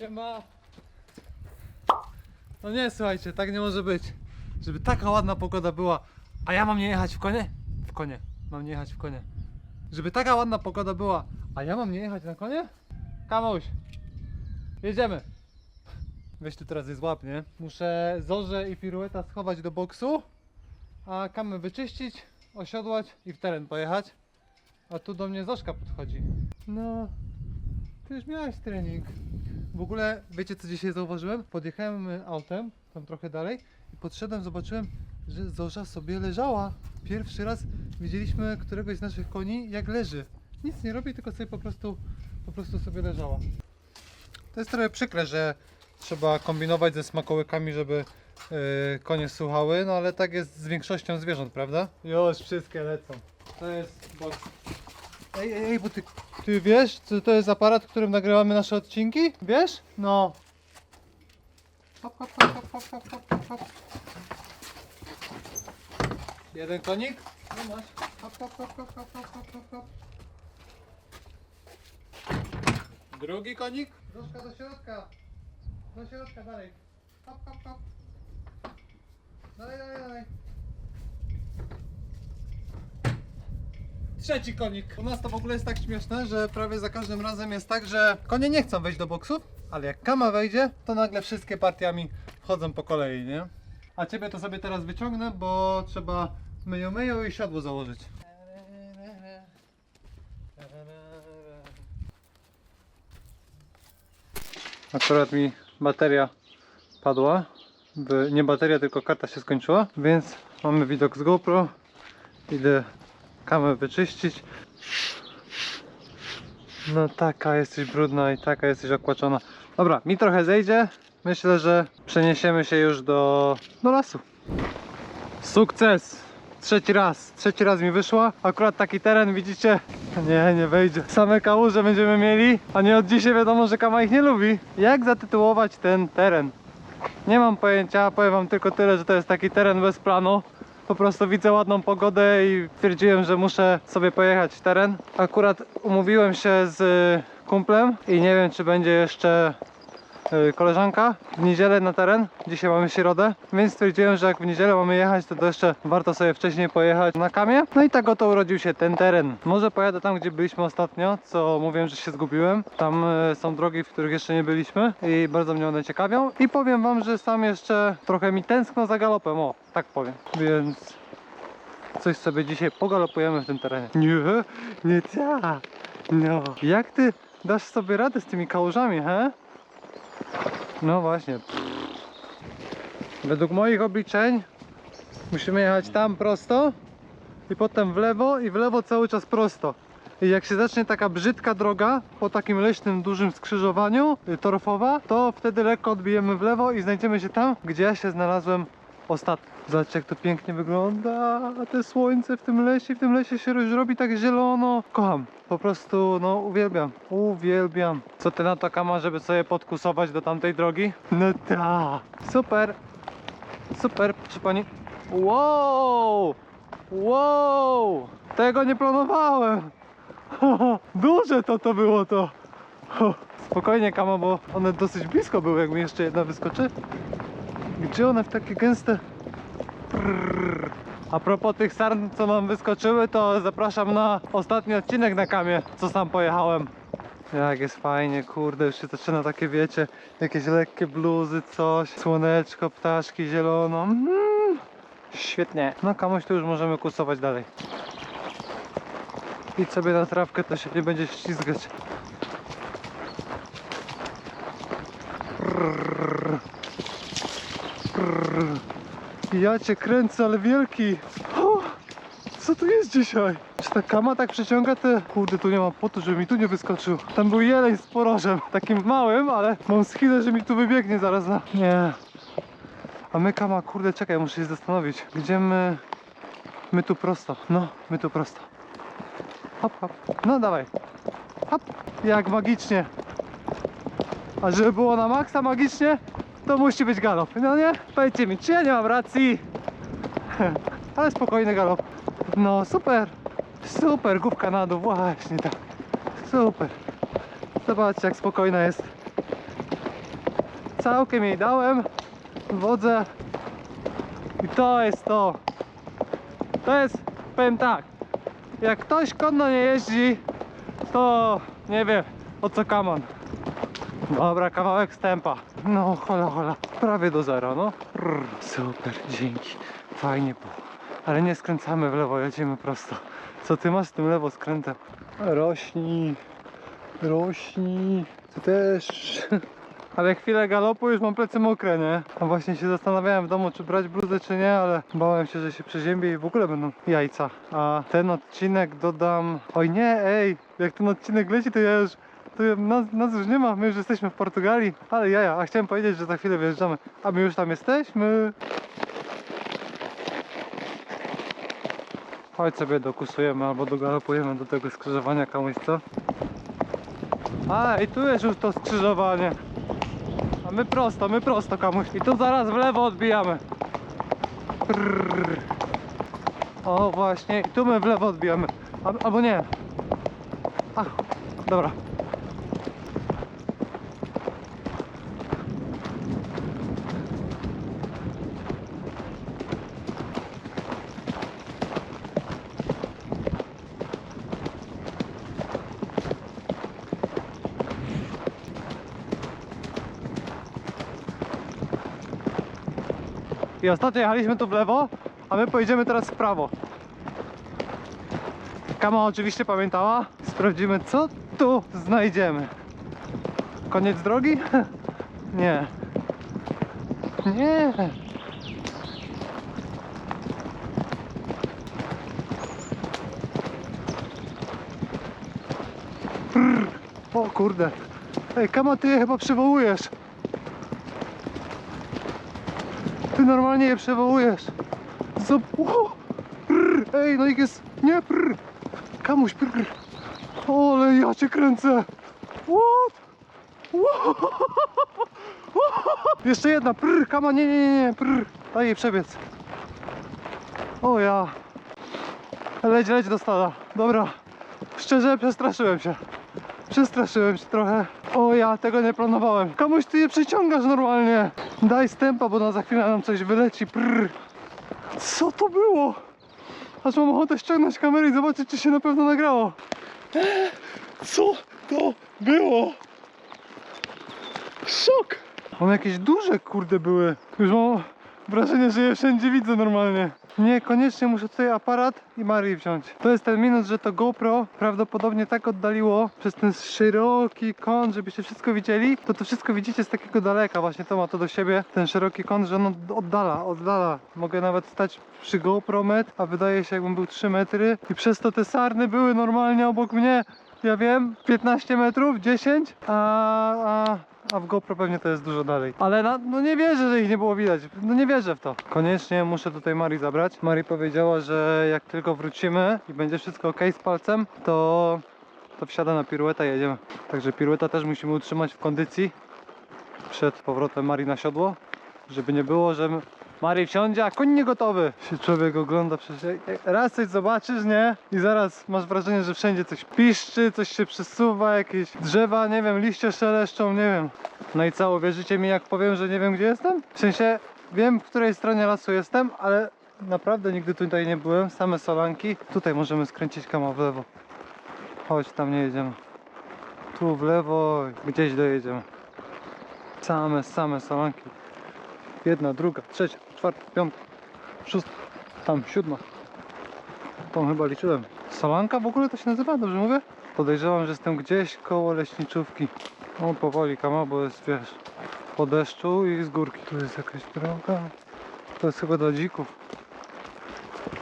Siema. No nie, słuchajcie, tak nie może być. Żeby taka ładna pogoda była, a ja mam nie jechać w konie? W konie. Mam nie jechać w konie. Żeby taka ładna pogoda była, a ja mam nie jechać na konie? Kamuś. Jedziemy. Weź tu teraz je złap, nie? Muszę zorze i pirueta schować do boksu, a kamę wyczyścić, osiodłać i w teren pojechać. A tu do mnie Zoszka podchodzi. No, ty już miałeś trening. W ogóle, wiecie co dzisiaj zauważyłem? Podjechałem y, autem, tam trochę dalej i podszedłem, zobaczyłem, że Zorza sobie leżała. Pierwszy raz widzieliśmy któregoś z naszych koni jak leży. Nic nie robi, tylko sobie po prostu, po prostu sobie leżała. To jest trochę przykre, że trzeba kombinować ze smakołykami, żeby yy, konie słuchały, no ale tak jest z większością zwierząt, prawda? Już wszystkie lecą. To jest box. Ej, ej, ej, bo ty, ty wiesz, co to jest aparat, którym nagrywamy nasze odcinki? Wiesz? No. Hop, hop, hop, hop, hop, hop, hop. Jeden konik? No masz. Hop, hop, hop, hop, hop, hop, hop, hop. Drugi konik? Do środka. Do środka, dalej. Hop, hop, hop. Dalej, dalej, dalej. Trzeci konik. U nas to w ogóle jest tak śmieszne, że prawie za każdym razem jest tak, że konie nie chcą wejść do boksów, ale jak kama wejdzie, to nagle wszystkie partiami wchodzą po kolei, nie? A ciebie to sobie teraz wyciągnę, bo trzeba myją myją i siodło założyć. Akurat mi bateria padła. Nie bateria, tylko karta się skończyła, więc mamy widok z GoPro. Idę kamę wyczyścić. No taka jesteś brudna i taka jesteś okłaczona. Dobra, mi trochę zejdzie. Myślę, że przeniesiemy się już do, do lasu. Sukces! Trzeci raz, trzeci raz mi wyszła. Akurat taki teren, widzicie? Nie, nie wejdzie. Same kałuże będziemy mieli, a nie od dzisiaj wiadomo, że kama ich nie lubi. Jak zatytułować ten teren? Nie mam pojęcia, powiem wam tylko tyle, że to jest taki teren bez planu. Po prostu widzę ładną pogodę i stwierdziłem, że muszę sobie pojechać w teren. Akurat umówiłem się z y, kumplem i nie wiem, czy będzie jeszcze koleżanka w niedzielę na teren. Dzisiaj mamy środę, więc stwierdziłem, że jak w niedzielę mamy jechać, to, to jeszcze warto sobie wcześniej pojechać na kamie. No i tak oto urodził się ten teren. Może pojadę tam, gdzie byliśmy ostatnio, co mówiłem, że się zgubiłem. Tam y, są drogi, w których jeszcze nie byliśmy i bardzo mnie one ciekawią. I powiem wam, że sam jeszcze trochę mi tęskno za galopem, o, tak powiem. Więc coś sobie dzisiaj pogalopujemy w tym terenie. Nie, nie tak. No, jak ty dasz sobie radę z tymi kałużami, he? No właśnie. Według moich obliczeń musimy jechać tam prosto i potem w lewo i w lewo cały czas prosto. I jak się zacznie taka brzydka droga po takim leśnym dużym skrzyżowaniu y, torfowa, to wtedy lekko odbijemy w lewo i znajdziemy się tam, gdzie ja się znalazłem ostatnio. Zobaczcie jak to pięknie wygląda, te słońce w tym lesie, w tym lesie się już robi tak zielono. Kocham, po prostu no uwielbiam, uwielbiam. Co ty na to kama, żeby sobie podkusować do tamtej drogi? No tak, super, super, proszę pani. Wow, wow, tego nie planowałem. Duże to to było to. Spokojnie kama, bo one dosyć blisko były, jak mi jeszcze jedna wyskoczy. Gdzie one w takie gęste... Prrr. A propos tych sarn, co nam wyskoczyły, to zapraszam na ostatni odcinek na kamie, co sam pojechałem. Jak jest fajnie, kurde, już się zaczyna takie, wiecie, jakieś lekkie bluzy, coś, słoneczko, ptaszki, zielono. Mm, świetnie. No kamuś tu już możemy kursować dalej. Idź sobie na trawkę, to się nie będzie ślizgać. Prrr. Prrr. Ja cię kręcę, ale wielki. Co tu jest dzisiaj? Czy ta kama tak przeciąga te... Kurde, tu nie ma potu, żeby mi tu nie wyskoczył. Tam był jeleń z porożem, takim małym, ale mam schizę, że mi tu wybiegnie zaraz na... Nie. A my kama, kurde, czekaj, muszę się zastanowić. Gdzie my... My tu prosto. No, my tu prosto. Hop, hop. No dawaj. Hop. Jak magicznie. A żeby było na maksa magicznie, to musi być galop. No nie? Powiedzcie mi, czy ja nie mam racji? Ale spokojny galop. No super. Super, główka na dół, właśnie tak. Super. Zobaczcie jak spokojna jest. Całkiem jej dałem. Wodzę. I to jest to. To jest, powiem tak. Jak ktoś konno nie jeździ, to nie wie o co kaman. Dobra, kawałek stępa. No, hola, hola. Prawie do zera, no. Rrr, super, dzięki. Fajnie było. Ale nie skręcamy w lewo, jedziemy prosto. Co ty masz z tym lewo skrętem? Rośnij, rośnij. Ty też. Ale chwilę galopu już mam plecy mokre, nie? A właśnie się zastanawiałem w domu, czy brać bluzę, czy nie, ale bałem się, że się przeziębię i w ogóle będą jajca. A ten odcinek dodam... Oj nie, ej! Jak ten odcinek leci, to ja już... Ja- nas, nas już nie ma, my już jesteśmy w Portugalii. Ale jaja, a chciałem powiedzieć, że za chwilę wjeżdżamy. A my już tam jesteśmy. Chodź sobie dokusujemy albo dogalopujemy do tego skrzyżowania komuś, co? A, i tu jest już to skrzyżowanie. A my prosto, my prosto komuś. I tu zaraz w lewo odbijamy. Prrr. O właśnie, i tu my w lewo odbijamy. Al- Albo nie. Ach, dobra. I ostatnio jechaliśmy tu w lewo, a my pojedziemy teraz w prawo. Kama oczywiście pamiętała. Sprawdzimy co tu znajdziemy. Koniec drogi? Nie. Nie. O kurde. Ej, Kama, ty je chyba przywołujesz. Ty normalnie je przywołujesz. Zob... Prr. Ej, no ich jest... Nie, prr. Kamuś, prr. Ale ja cię kręcę. What? Jeszcze jedna, prr. Kama, nie, nie, nie, nie, prr. Daj jej przebiec. O ja. Leć, leć do stada. Dobra. Szczerze, przestraszyłem się. Przestraszyłem się trochę. O ja tego nie planowałem. Komuś ty je przeciągasz normalnie. Daj stępa, bo na za chwilę nam coś wyleci. Prr. Co to było? Aż mam ochotę ściągnąć kamerę i zobaczyć, czy się na pewno nagrało. Co to było? Szok! One jakieś duże kurde były. Już mam wrażenie, że je wszędzie widzę normalnie. Nie, koniecznie muszę tutaj aparat i Marii wziąć. To jest ten minus, że to GoPro prawdopodobnie tak oddaliło przez ten szeroki kąt, żebyście wszystko widzieli, to to wszystko widzicie z takiego daleka. Właśnie to ma to do siebie, ten szeroki kąt, że ono oddala, oddala. Mogę nawet stać przy GoPro metr, a wydaje się jakbym był 3 metry i przez to te sarny były normalnie obok mnie. Ja wiem, 15 metrów, 10, a, a, a w GoPro pewnie to jest dużo dalej. Ale na, no nie wierzę, że ich nie było widać. No nie wierzę w to. Koniecznie muszę tutaj Marii zabrać. Marii powiedziała, że jak tylko wrócimy i będzie wszystko ok z palcem, to, to wsiada na piruetę i jedziemy. Także pirueta też musimy utrzymać w kondycji przed powrotem Marii na siodło, żeby nie było, że Marii wsiądzie, a koń nie gotowy. Się człowiek ogląda jak- Raz coś zobaczysz, nie? I zaraz masz wrażenie, że wszędzie coś piszczy, coś się przesuwa, jakieś drzewa, nie wiem, liście szeleszczą, nie wiem. No i co, uwierzycie mi jak powiem, że nie wiem gdzie jestem? W sensie wiem w której stronie lasu jestem, ale naprawdę nigdy tutaj nie byłem, same solanki. Tutaj możemy skręcić kama w lewo. Chodź, tam nie jedziemy. Tu w lewo, gdzieś dojedziemy. Same, same solanki. Jedna, druga, trzecia, czwarta, piąta, szósta, tam siódma. Tą chyba liczyłem. Solanka w ogóle to się nazywa, dobrze mówię? Podejrzewam, że jestem gdzieś koło leśniczówki. O, powoli kama, bo jest, wiesz, po deszczu i z górki. Tu jest jakaś droga. To jest chyba dla dzików.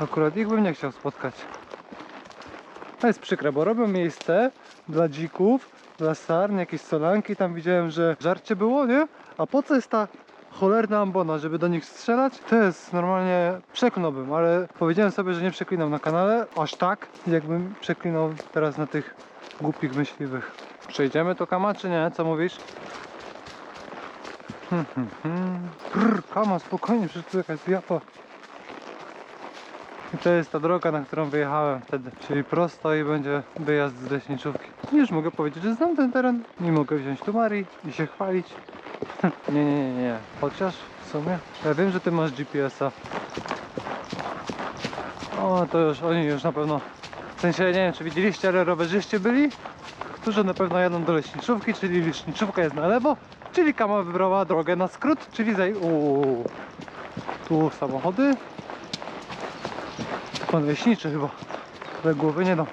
Akurat ich bym nie chciał spotkać. To jest przykre, bo robią miejsce dla dzików, dla sarn, jakieś solanki. Tam widziałem, że żarcie było, nie? A po co jest ta cholerna ambona, żeby do nich strzelać? To jest normalnie, przeklnąłbym, ale powiedziałem sobie, że nie przeklinam na kanale, aż tak, jakbym przeklinał teraz na tych głupich myśliwych. Przejdziemy to kama, czy nie? Co mówisz? Hmm, hmm, hmm. Kama, spokojnie, przecież tu jakaś japa. I to jest ta droga, na którą wyjechałem wtedy. Czyli prosto i będzie wyjazd z leśniczówki. Już mogę powiedzieć, że znam ten teren. Nie mogę wziąć tu Marii i się chwalić. nie, nie, nie, nie. Chociaż w sumie. Ja wiem, że ty masz GPS-a. O, to już oni już na pewno. W sensie nie wiem, czy widzieliście, ale rowerzyście byli, którzy na pewno jadą do leśniczówki, czyli leśniczówka jest na lewo, czyli Kama wybrała drogę na skrót, czyli zaj... Uuu. Tu samochody. Pan leśniczy chyba. Ale głowy nie dam.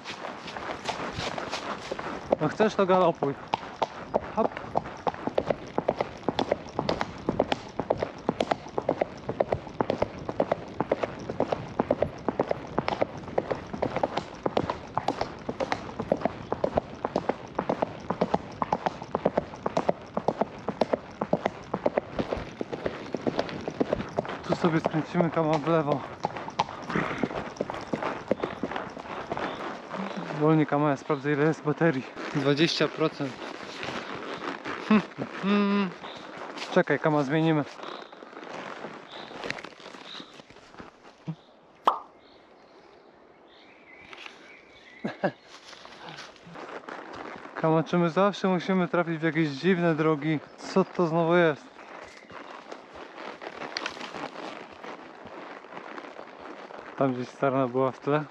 No chcesz to galopuj. Sobie skręcimy kama w lewo. Wolnie kama, sprawdzę ile jest baterii. 20%. Hmm, hmm. Czekaj, kama zmienimy. Kama, czy my zawsze musimy trafić w jakieś dziwne drogi? Co to znowu jest? Tam gdzieś sarna była w tle.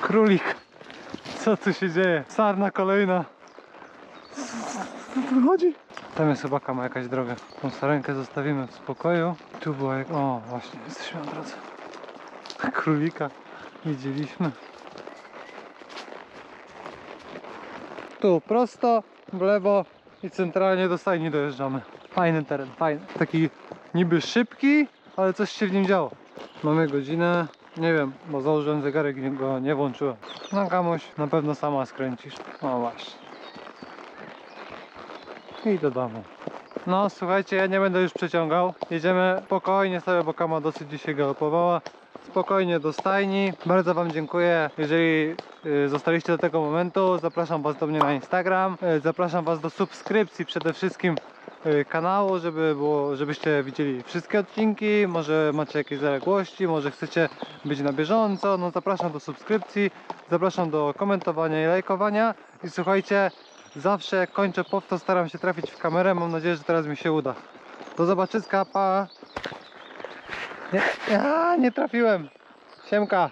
Królik. Co tu się dzieje? Sarna kolejna. Co tu chodzi? Tam jest chyba kama jakaś droga. Tą sarenkę zostawimy w spokoju. Tu była jak... O, właśnie, jesteśmy na drodze. Królika widzieliśmy. Tu prosto, w lewo i centralnie do stajni dojeżdżamy. Fajny teren, fajny. Taki niby szybki, ale coś się w nim działo. Mamy godzinę, nie wiem, bo założyłem zegarek i go nie włączyłem. No kamuś, na pewno sama skręcisz. No właśnie. I do domu. No słuchajcie, ja nie będę już przeciągał. Jedziemy spokojnie sobie, bo kama dosyć dzisiaj galopowała. Spokojnie do stajni. Bardzo Wam dziękuję, jeżeli y, zostaliście do tego momentu. Zapraszam Was do mnie na Instagram. Y, Zapraszam Was do subskrypcji przede wszystkim y, kanału, żeby było, żebyście widzieli wszystkie odcinki. Może macie jakieś zaległości, może chcecie być na bieżąco. No zapraszam do subskrypcji, zapraszam do komentowania i lajkowania. I słuchajcie, zawsze jak kończę POW, staram się trafić w kamerę. Mam nadzieję, że teraz mi się uda. Do zobaczyska, pa! Nie, ja, nie trafiłem. Siemka.